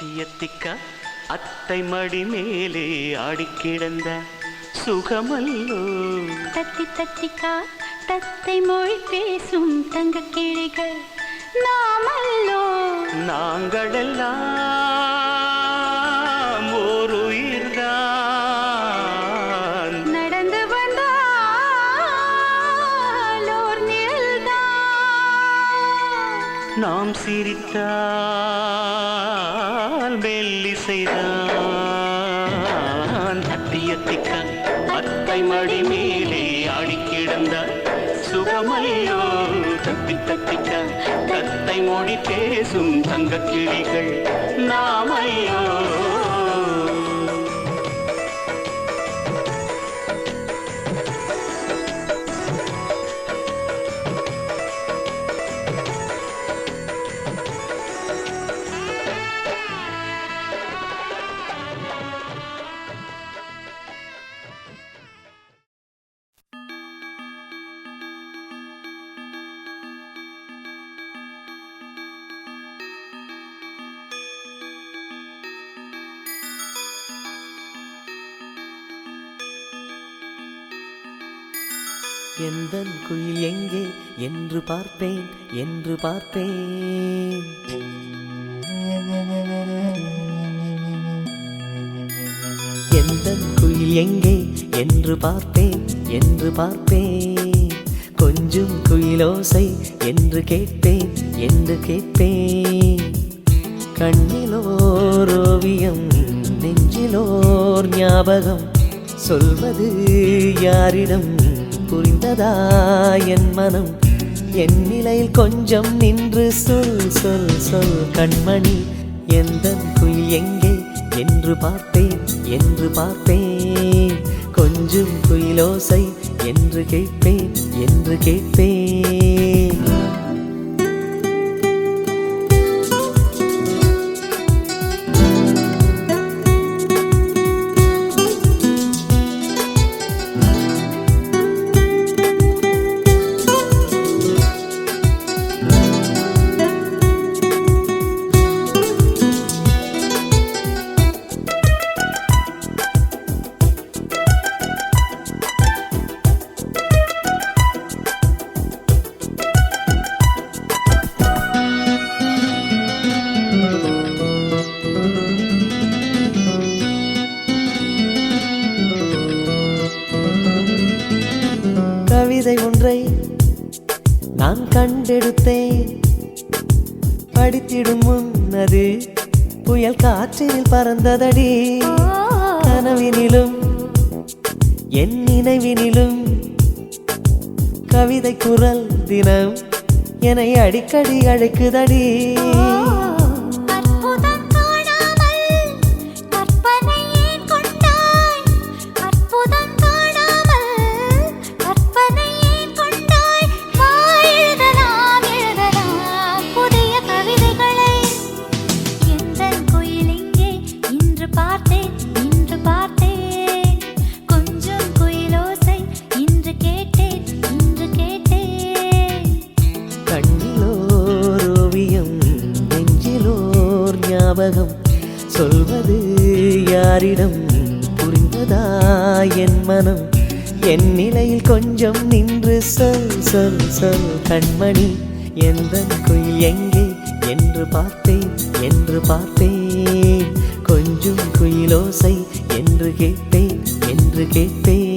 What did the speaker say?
அத்தியத்திக்கா அத்தை மடி மேலே ஆடிக்கிடந்த சுகமல்லோ. தத்தி தத்திக்கா தத்தை மொழி பேசும் தங்க கிளிகள் நாமல்லோ. நாங்களெல்லாம் ஓர் உயிர்தான் நடந்து வந்தால் ஓர் நிழல்தான். நாம் சிரித்தால் மெல்லிசைதான் அத்தியத்திக்கா அத்தை மடி மேலே ஆடி ஆடிக்கிடந்த சுகமல்லோ. தப்பி தப்பிக்கா தத்தை மொழி பேசும் தங்க கிளிகள் நாமையோ எந்தன் குயில் எங்கே என்று பார்ப்பேன் என்று பார்ப்பேன். எந்தன் குயில் எங்கே என்று பார்ப்பேன் என்று பார்ப்பேன். கொஞ்சம் குயிலோசை என்று கேட்பேன் என்று கேட்பேன். கண்ணிலோர் ஓவியம் நெஞ்சிலோர் ஞாபகம் சொல்வது யாரிடம் புரிந்ததா என் மனம்? என் நிலையில் கொஞ்சம் நின்று சொல் சொல் சொல். கண்மணி எந்த குயில் எங்கே? என்று பார்த்தேன் என்று பார்த்தேன். கொஞ்சம் குயிலோசை என்று கேட்பேன் என்று கேட்பேன். கவிதை ஒன்றை நான் கண்டெடுத்தேன். படித்திடும் முன்னது புயல் காற்றில் பறந்ததடி. கனவினிலும் என் நினைவினிலும் கவிதை குரல் தினம் என்னை அடிக்கடி அழைக்குதடி. யாரிடம் புரிந்ததா? என் மனம் என் நிலையில் கொஞ்சம் நின்று சொல் சொல் சொல். கண்மணி எந்த குயில் எங்கே? என்று பார்த்தேன் என்று பார்த்தேன். கொஞ்சம் குயிலோசை என்று கேட்பேன் என்று கேட்பேன்